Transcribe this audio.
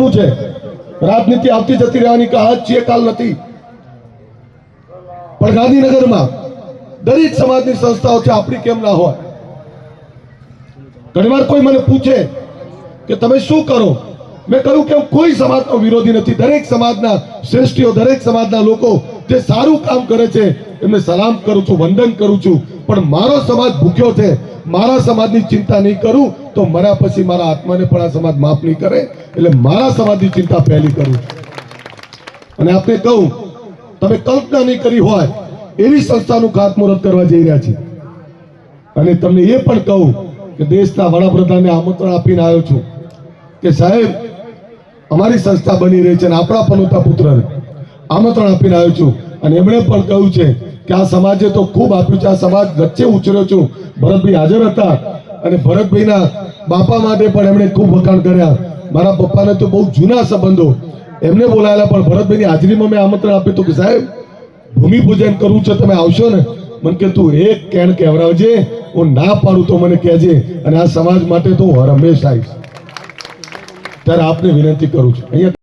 મહત્વનું છે? રાજનીતિ આવતી જતી રહેવાની કે આજ કાલ નથી. પણ ગાંધીનગરમાં દરેક સમાજની સંસ્થાઓ છે, આપણી કેમ ના હોય? ઘણીવાર કોઈ મને પૂછે કે તમે શું કરો? મેં કહ્યું કે કોઈ સમાજનો વિરોધી નથી. દરેક સમાજના શ્રેષ્ઠીઓ, દરેક સમાજના લોકો જે સારું કામ કરે છે, એમને સલામ કરું છું, વંદન કરું છું. પણ મારો સમાજ ભૂખ્યો છે. મારા સમાજની ચિંતા નહીં કરું, તો મરા પછી મારા આત્માને પણ આ સમાજ માફ નહીં કરે, એટલે મારા સમાજની ચિંતા પહેલી કરું અને આપણે કહું, તમે કલ્પના નહીં કરી હોય, એવી સંસ્થાનું ખાતમુહૂર્ત કરવા જઈ રહ્યા છીએ. અને તમને એ પણ કહું કે દેશના વડાપ્રધાનને આમંત્રણ આપીને આવ્યો છું કે સાહેબ, અમારી સંસ્થા બની રહી છે અને આપણા પનોતા પુત્રને આમંત્રણ આપીને આવ્યો છું. અને એમણે પણ કહ્યું છે કે આ સમાજે તો ખૂબ આપ્યું છે. આ સમાજ વચ્ચે ઉછર્યો છું. ભરતભાઈ હાજર હતા અને ભરતભાઈના બાપા માટે પણ એમણે ખૂબ વખાણ કર્યા. મારા પપ્પાને તો બહુ જૂના સંબંધો. એમને બોલાયેલા, પણ ભરતભાઈની હાજરીમાં મેં આમંત્રણ આપ્યું હતું કે, સાહેબ ભૂમિપૂજન કરવું છે, તમે આવશો ને? મને કે, તું એક કેણ કહેવડાવજે હું ના પાડું તો મને કહેજે. અને આ સમાજ માટે તો હું હર હંમેશ આવીશ. ત્યારે આપને વિનંતી કરું છું. અહીંયા